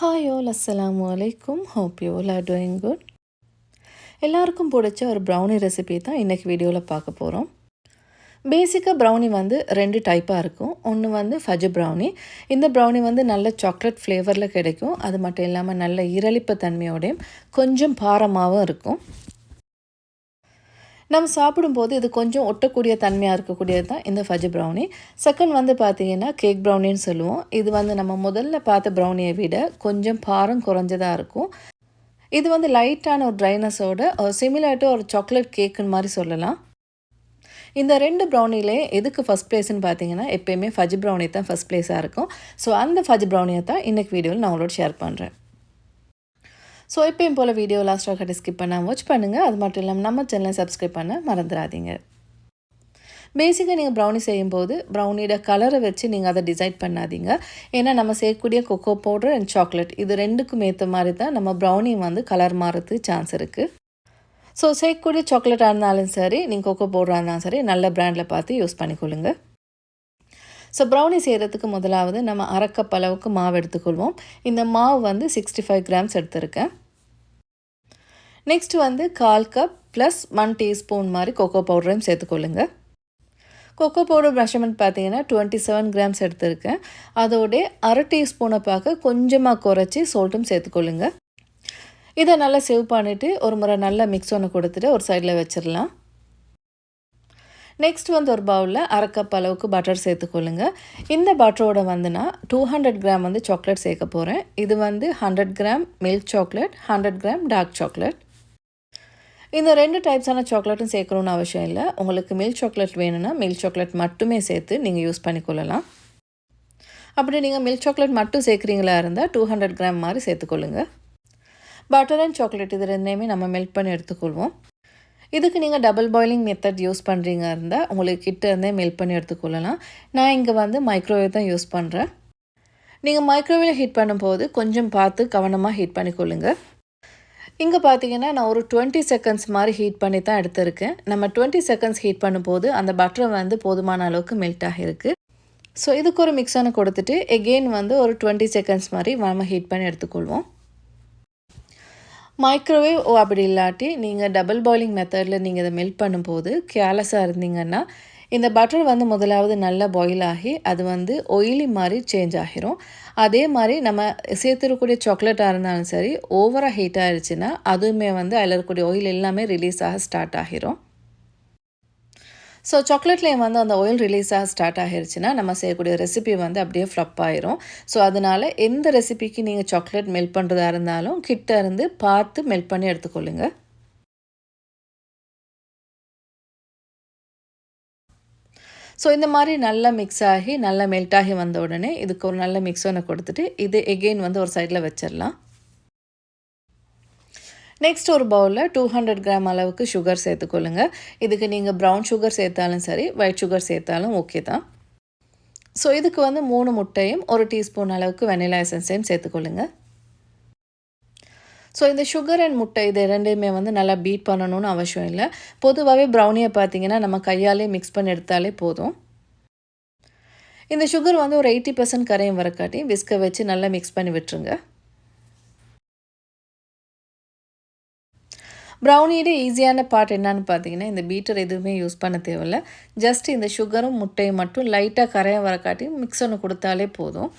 Hi all அஸ்லாம் அலைக்கும் hope you all are doing good எல்லாருக்கும் பிடிச்ச ஒரு ப்ரௌனி ரெசிபி தான் இன்றைக்கி வீடியோவில் பார்க்க போகிறோம் பேசிக்காக ப்ரௌனி வந்து ரெண்டு டைப்பாக இருக்கும். ஒன்று வந்து ஃபஜ் ப்ரௌனி இந்த ப்ரௌனி வந்து நல்ல சாக்லேட் ஃப்ளேவரில் கிடைக்கும். அது மட்டும் இல்லாமல் நல்ல இரளிப்பு தன்மையோடையும் கொஞ்சம் பாரமாகவும் இருக்கும். நம்ம சாப்பிடும்போது இது கொஞ்சம் ஒட்டக்கூடிய தன்மையாக இருக்கக்கூடியது தான் இந்த ஃபஜ் ப்ரௌனி செகண்ட் வந்து பார்த்திங்கன்னா கேக் ப்ரௌனின்னு சொல்லுவோம். இது வந்து நம்ம முதல்ல பார்த்த ப்ரௌனியை விட கொஞ்சம் பாரம் குறைஞ்சதாக இருக்கும். இது வந்து லைட்டான ஒரு ட்ரைனஸோட சிமிலர் டு ஒரு சாக்லேட் கேக்குன்னு மாதிரி சொல்லலாம். இந்த ரெண்டு ப்ரௌனிலே எதுக்கு ஃபஸ்ட் ப்ளேஸ்னு பார்த்தீங்கன்னா எப்போயுமே ஃபஜ் ப்ரௌனி தான் ஃபஸ்ட் ப்ளேஸாக இருக்கும். ஸோ அந்த ஃபஜ் ப்ரௌனியை தான் இன்றைக்கி வீடியோவில் நான் உங்களோட ஷேர் பண்ணுறேன் ஸோ எப்பயும் போல் வீடியோ லாஸ்ட்டாக கட்டி ஸ்கிப் பண்ணால் வாட்ச் பண்ணுங்கள் அது மட்டும் இல்லாமல் நம்ம சேனலை சப்ஸ்கிரைப் பண்ண மறந்துடாதீங்க. பேசிக்காக நீங்கள் ப்ரௌனி செய்யும்போது ப்ரௌனியோட கலரை வச்சு நீங்கள் அதை டிசைட் பண்ணாதீங்க. ஏன்னா நம்ம செய்யக்கூடிய கொக்கோ பவுடர் அண்ட் சாக்லேட் இது ரெண்டுக்கும் ஏற்ற மாதிரி தான் நம்ம ப்ரௌனி வந்து கலர் மாறுறது சான்ஸ் இருக்குது ஸோ செய்யக்கூடிய சாக்லேட்டாக இருந்தாலும் சரி நீங்கள் கொக்கோ பவுடராக இருந்தாலும் சரி நல்ல ப்ராண்டில் பார்த்து யூஸ் பண்ணிக்கொள்ளுங்க. ஸோ ப்ரௌனி செய்கிறதுக்கு முதலாவது நம்ம அரைக்கப் அளவுக்கு மாவு எடுத்துக்கொள்வோம். இந்த மாவு வந்து சிக்ஸ்டி ஃபைவ் கிராம்ஸ் எடுத்திருக்கேன். நெக்ஸ்ட் வந்து கால் கப் ப்ளஸ் ஒன் டீஸ்பூன் மாதிரி கொக்கோ பவுடரையும் சேர்த்துக்கொள்ளுங்க. கொக்கோ பவுடர் மெஷர்மெண்ட் பார்த்தீங்கன்னா டுவெண்ட்டி செவன் கிராம்ஸ் எடுத்திருக்கேன். அதோடய அரை டீஸ்பூனை பார்க்க கொஞ்சமாக குறைச்சி சோல்ட்டும் சேர்த்துக்கொள்ளுங்க. இதை நல்லா சேவ் பண்ணிவிட்டு ஒரு முறை நல்லா மிக்ஸ் ஒன்று கொடுத்துட்டு ஒரு சைடில் வச்சிடலாம். நெக்ஸ்ட் வந்து ஒரு பவுலில் அரை கப் அளவுக்கு பட்டர் சேர்த்துக்கொள்ளுங்க இந்த பட்டரோட வந்து நான் டூ ஹண்ட்ரட் கிராம் வந்து சாக்லேட் சேர்க்க போகிறேன் இது வந்து hundred gram milk chocolate hundred gram dark chocolate இந்த ரெண்டு டைப்ஸான சாக்லேட்டும் சேர்க்கணும்னு அவசியம் இல்லை. உங்களுக்கு மில்க் சாக்லேட் வேணும்னா மில்க் சாக்லேட் மட்டுமே சேர்த்து நீங்கள் யூஸ் பண்ணிக்கொள்ளலாம். அப்படி நீங்கள் மில்க் சாக்லேட் மட்டும் சேர்க்குறீங்களா இருந்தால் டூ ஹண்ட்ரட் கிராம் மாதிரி சேர்த்துக்கொள்ளுங்க பட்டர் அண்ட் சாக்லேட் இது ரெண்டையுமே நம்ம மெல்ட் பண்ணி எடுத்துக்கொள்வோம் இதுக்கு நீங்கள் டபுள் பாயிலிங் மெத்தட் யூஸ் பண்ணுறீங்க இருந்தால் உங்களுக்கு கிட்ட இருந்தே மெல்ட் பண்ணி எடுத்துக்கொள்ளலாம் நான் இங்கே வந்து மைக்ரோவேவ் தான் யூஸ் பண்ணுறேன் நீங்கள் மைக்ரோவேவ் ஹீட் பண்ணும்போது கொஞ்சம் பார்த்து கவனமாக ஹீட் பண்ணிக்கொள்ளுங்க. இங்கே பார்த்தீங்கன்னா நான் ஒரு டுவெண்ட்டி செகண்ட்ஸ் மாதிரி ஹீட் பண்ணி தான் எடுத்திருக்கேன். நம்ம டுவெண்ட்டி செகண்ட்ஸ் ஹீட் பண்ணும்போது அந்த பட்டர் வந்து போதுமான அளவுக்கு மெல்ட் ஆகிருக்கு ஸோ இதுக்கு ஒரு மிக்ஸான கொடுத்துட்டு எகெயின் வந்து ஒரு டுவெண்ட்டி செகண்ட்ஸ் மாதிரி நம்ம ஹீட் பண்ணி எடுத்துக்கொள்வோம். மைக்ரோவேவ் ஓ அப்படி இல்லாட்டி நீங்கள் டபுள் பாயிலிங் மெத்தடில் நீங்கள் இதை மெல்ட் பண்ணும்போது கேர்லெஸ்ஸாக இருந்தீங்கன்னா இந்த பட்டர் வந்து முதலாவது நல்லா பாயில் ஆகி அது வந்து ஒயிலி மாதிரி சேஞ்ச் ஆகிரும். அதே மாதிரி நம்ம சேர்த்துருக்கூடிய சாக்லேட்டாக இருந்தாலும் சரி ஓவராக ஹீட் ஆகிடுச்சுன்னா அதுவுமே வந்து அதில் இருக்கக்கூடிய ஆயில் எல்லாமே ரிலீஸ் ஆக ஸ்டார்ட் ஆகிரும். ஸோ சாக்லேட்லேயும் வந்து அந்த ஆயில் ரிலீஸாக ஸ்டார்ட் ஆகிருச்சுன்னா நம்ம செய்யக்கூடிய ரெசிபி வந்து அப்படியே ஃப்ளப் ஆயிரும். ஸோ அதனால் எந்த ரெசிபிக்கு நீங்கள் சாக்லேட் மெல்ட் பண்ணுறதா இருந்தாலும் கிட்ட இருந்து பார்த்து மெல்ட் பண்ணி எடுத்துக்கொள்ளுங்கள் ஸோ இந்த மாதிரி நல்லா மிக்ஸ் ஆகி நல்லா மெல்ட் ஆகி வந்த உடனே இதுக்கு ஒரு நல்ல மிக்ஸ் ஒன்று கொடுத்துட்டு இது எகெயின் வந்து ஒரு சைடில் வச்சிடலாம். நெக்ஸ்ட் ஒரு பவுலில் டூ ஹண்ட்ரட் கிராம் அளவுக்கு சுகர் சேர்த்துக்கொள்ளுங்க. இதுக்கு நீங்கள் ப்ரௌன் சுகர் சேர்த்தாலும் சரி ஒயிட் சுகர் சேர்த்தாலும் ஓகே தான். ஸோ இதுக்கு வந்து மூணு முட்டையும் ஒரு டீஸ்பூன் அளவுக்கு வெனிலா எசன்ஸையும் சேர்த்துக்கொள்ளுங்க. ஸோ இந்த சுகர் அண்ட் முட்டை இது ரெண்டையுமே வந்து நல்லா பீட் பண்ணணும்னு அவசியம் இல்லை. பொதுவாகவே ப்ரௌனியை பார்த்தீங்கன்னா நம்ம கையாலே மிக்ஸ் பண்ணி எடுத்தாலே போதும். இந்த சுகர் வந்து ஒரு எயிட்டி பர்சன்ட் கரையும் வரக்காட்டி விஸ்க வச்சு நல்லா மிக்ஸ் பண்ணி விட்டுருங்க. ப்ரௌனியோட ஈஸியான பார்ட் என்னன்னு பார்த்தீங்கன்னா இந்த பீட்டர் எதுவுமே யூஸ் பண்ண தேவையில்ல. ஜஸ்ட் இந்த சுகரும் முட்டையும் மட்டும் லைட்டாக கரையம் வரக்காட்டி மிக்ஸ் ஒன்று கொடுத்தாலே போதும்.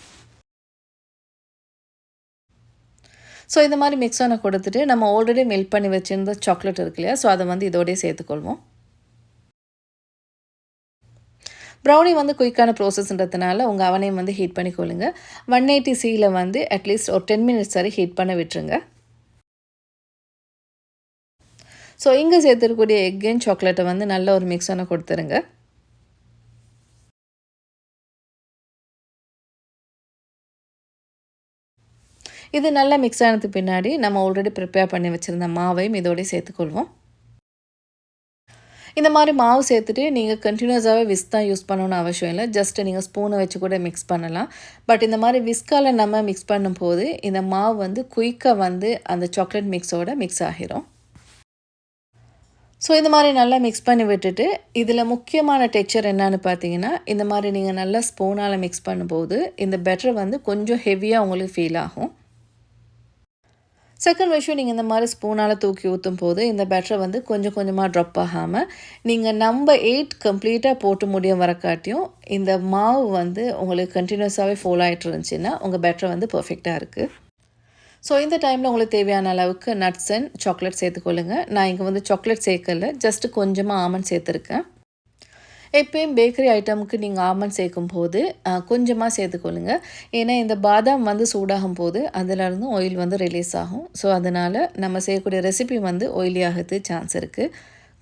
ஸோ இந்த மாதிரி மிக்ஸ் ஒன்று கொடுத்துட்டு நம்ம ஆல்ரெடி மெல்ட் பண்ணி வச்சுருந்த சாக்லேட் இருக்கு இல்லையா? ஸோ அதை வந்து இதோடய சேர்த்துக்கொள்வோம். ப்ரௌனி வந்து குயிக்கான ப்ராசஸ்ன்றதுனால உங்கள் அவனையும் வந்து ஹீட் பண்ணிக்கொள்ளுங்க. ஒன் எயிட்டி சியில் வந்து அட்லீஸ்ட் ஒரு டென் மினிட்ஸ் வரை ஹீட் பண்ண விட்டுருங்க. ஸோ இங்கே சேர்த்துருக்கக்கூடிய எக் அண்ட் சாக்லேட்டை வந்து நல்ல ஒரு மிக்ஸ் பண்ண கொடுத்துருங்க. இது நல்லா மிக்ஸ் ஆனதுக்கு பின்னாடி நம்ம ஆல்ரெடி ப்ரிப்பேர் பண்ணி வச்சுருந்த மாவையும் இதோடய சேர்த்துக்கொள்வோம். இந்த மாதிரி மாவு சேர்த்துட்டு நீங்கள் கண்டினியூஸாகவே விஸ் தான் யூஸ் பண்ணணும்னு அவசியம் இல்லை. ஜஸ்ட்டு நீங்கள் ஸ்பூனை வச்சு கூட மிக்ஸ் பண்ணலாம். பட் இந்த மாதிரி விஸ்கால் நம்ம மிக்ஸ் பண்ணும்போது இந்த மாவு வந்து குயிக்காக வந்து அந்த சாக்லேட் மிக்ஸோட மிக்ஸ் ஆகிரும். ஸோ இந்த மாதிரி நல்லா மிக்ஸ் பண்ணி விட்டுட்டு இதில் முக்கியமான டெக்ஸ்சர் என்னன்னு பார்த்தீங்கன்னா இந்த மாதிரி நீங்கள் நல்லா ஸ்பூனால் மிக்ஸ் பண்ணும்போது இந்த பெட்டர் வந்து கொஞ்சம் ஹெவியாக உங்களுக்கு ஃபீல் ஆகும். செகண்ட் விஷயம் நீங்கள் இந்த மாதிரி ஸ்பூனால் தூக்கி ஊற்றும் போது இந்த பேட்டரை வந்து கொஞ்சம் கொஞ்சமாக ட்ரப் ஆகாமல் நீங்கள் நம்பர் எயிட் கம்ப்ளீட்டாக போட்டு முடியும் வரக்காட்டியும் இந்த மாவு வந்து உங்களுக்கு கண்டினியூஸாகவே ஃபோல் ஆகிட்டு இருந்துச்சுன்னா உங்கள் பேட்டரை வந்து பர்ஃபெக்டாக இருக்குது ஸோ இந்த டைமில் உங்களுக்கு தேவையான அளவுக்கு நட்ஸ் அண்ட் சாக்லேட் சேர்த்துக்கொள்ளுங்க நான் இங்கே வந்து சாக்லேட் சேர்க்கல ஜஸ்ட்டு கொஞ்சமாக ஆமன் சேர்த்துருக்கேன். எப்பயும் பேக்கரி ஐட்டமுக்கு நீங்கள் ஆமன் சேர்க்கும் போது கொஞ்சமாக சேர்த்துக்கொள்ளுங்க ஏன்னா இந்த பாதாம் வந்து சூடாகும் போது அதிலிருந்து ஆயில் வந்து ரிலீஸ் ஆகும். ஸோ அதனால் நம்ம செய்யக்கூடிய ரெசிபி வந்து ஆயிலி ஆகிறது சான்ஸ் இருக்குது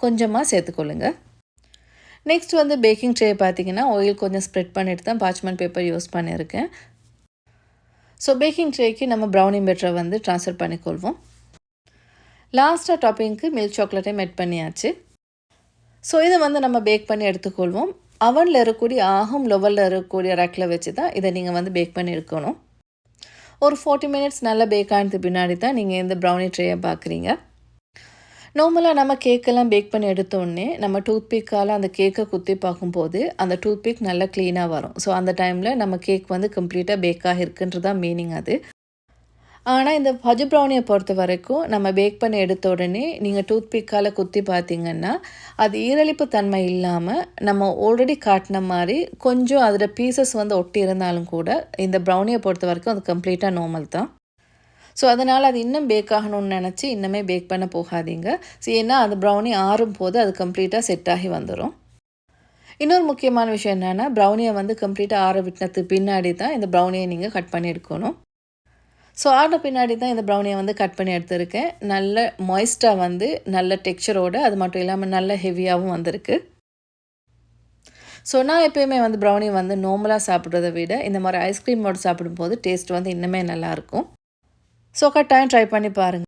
கொஞ்சமாக சேர்த்துக்கொள்ளுங்க நெக்ஸ்ட் வந்து பேக்கிங் ட்ரே பார்த்தீங்கன்னா ஆயில் கொஞ்சம் ஸ்ப்ரெட் பண்ணிட்டு தான் பாச்மெண்ட் பேப்பர் யூஸ் பண்ணியிருக்கேன். ஸோ பேக்கிங் ட்ரேக்கு நம்ம ப்ரௌனி பெட்டரை வந்து ட்ரான்ஸ்ஃபர் பண்ணிக்கொள்வோம். லாஸ்ட்டாக டாப்பிங்க்கு மில்க் சாக்லேட்டையும் மெட் பண்ணியாச்சு. ஸோ இதை வந்து நம்ம பேக் பண்ணி எடுத்துக்கொள்வோம். அவனில் இருக்கக்கூடிய ஆகும் லெவலில் இருக்கக்கூடிய ரேக்கில் வச்சு தான் இதை நீங்கள் வந்து பேக் பண்ணி எடுக்கணும். ஒரு ஃபார்ட்டி மினிட்ஸ் நல்லா பேக் ஆனது பின்னாடி தான் நீங்கள் இந்த ப்ரௌனி ட்ரேயை பார்க்குறீங்க நார்மலாக நம்ம கேக்கெல்லாம் பேக் பண்ணி எடுத்தோடனே நம்ம டூத் பிக்கால் அந்த கேக்கை குத்தி பார்க்கும்போது அந்த டூத் பிக் நல்லா க்ளீனாக வரும். ஸோ அந்த டைமில் நம்ம கேக் வந்து கம்ப்ளீட்டாக பேக் ஆகிருக்குன்றது தான் மீனிங் அது. ஆனால் இந்த பஜு ப்ரௌனியை பொறுத்த வரைக்கும் நம்ம பேக் பண்ணி எடுத்த உடனே நீங்கள் டூத் பிக்கால் குத்தி பார்த்தீங்கன்னா அது ஈரழிப்பு தன்மை இல்லாமல் நம்ம ஆல்ரெடி காட்டின மாதிரி கொஞ்சம் அதில் பீசஸ் வந்து ஒட்டி இருந்தாலும் கூட இந்த ப்ரௌனியை பொறுத்த வரைக்கும் அது கம்ப்ளீட்டாக நார்மல் தான். ஸோ அதனால் அது இன்னும் பேக் ஆகணும்னு நினச்சி இன்னுமே பேக் பண்ண போகாதீங்க. ஸோ ஏன்னா அது ப்ரௌனி ஆறும் போது அது கம்ப்ளீட்டாக செட் ஆகி வந்துடும் இன்னொரு முக்கியமான விஷயம் என்னென்னா ப்ரௌனியை வந்து கம்ப்ளீட்டாக ஆற விட்டினத்து பின்னாடி தான் இந்த ப்ரௌனியை நீங்கள் கட் பண்ணி எடுக்கணும். ஸோ ஆடின பின்னாடி தான் இந்த ப்ரௌனியை வந்து கட் பண்ணி எடுத்திருக்கேன். நல்ல மாய்ஸ்டாக வந்து நல்ல டெக்ஸ்சரோடு அது மட்டும் இல்லாமல் நல்ல ஹெவியாகவும் வந்திருக்கு. ஸோ நான் எப்போயுமே வந்து ப்ரௌனி வந்து நார்மலாக சாப்பிட்றத விட இந்த மாதிரி ஐஸ்கிரீமோடு சாப்பிடும்போது டேஸ்ட் வந்து இன்னுமே நல்லாயிருக்கும் ஸோ கட்டாயம் ட்ரை பண்ணி பாருங்கள்